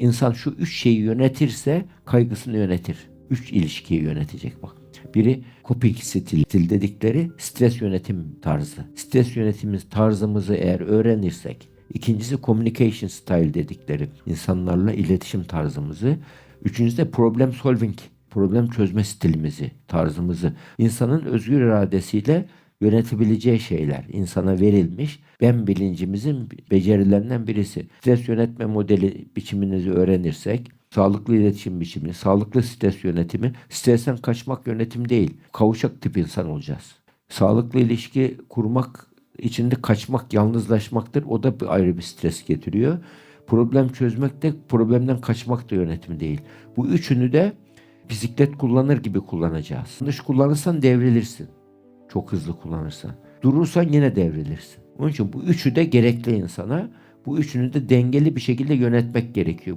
İnsan şu üç şeyi yönetirse kaygısını yönetir. Üç ilişkiyi yönetecek bak. Biri coping stil, stil dedikleri stres yönetim tarzı. Stres yönetim tarzımızı eğer öğrenirsek. İkincisi communication style dedikleri insanlarla iletişim tarzımızı. Üçüncüsü de problem solving, problem çözme stilimizi, tarzımızı. İnsanın özgür iradesiyle yönetebileceği şeyler insana verilmiş ben bilincimizin becerilerinden birisi. Stres yönetme modeli biçiminizi öğrenirsek sağlıklı iletişim biçimi, sağlıklı stres yönetimi, stresten kaçmak yönetim değil. Kavuşak tip insan olacağız. Sağlıklı ilişki kurmak içinde kaçmak, yalnızlaşmaktır. O da bir ayrı bir stres getiriyor. Problem çözmek de problemden kaçmak da yönetim değil. Bu üçünü de bisiklet kullanır gibi kullanacağız. Dış kullanırsan devrilirsin. Çok hızlı kullanırsan. Durursan yine devrilirsin. Onun için bu üçü de gerekli insana. Bu üçünü de dengeli bir şekilde yönetmek gerekiyor.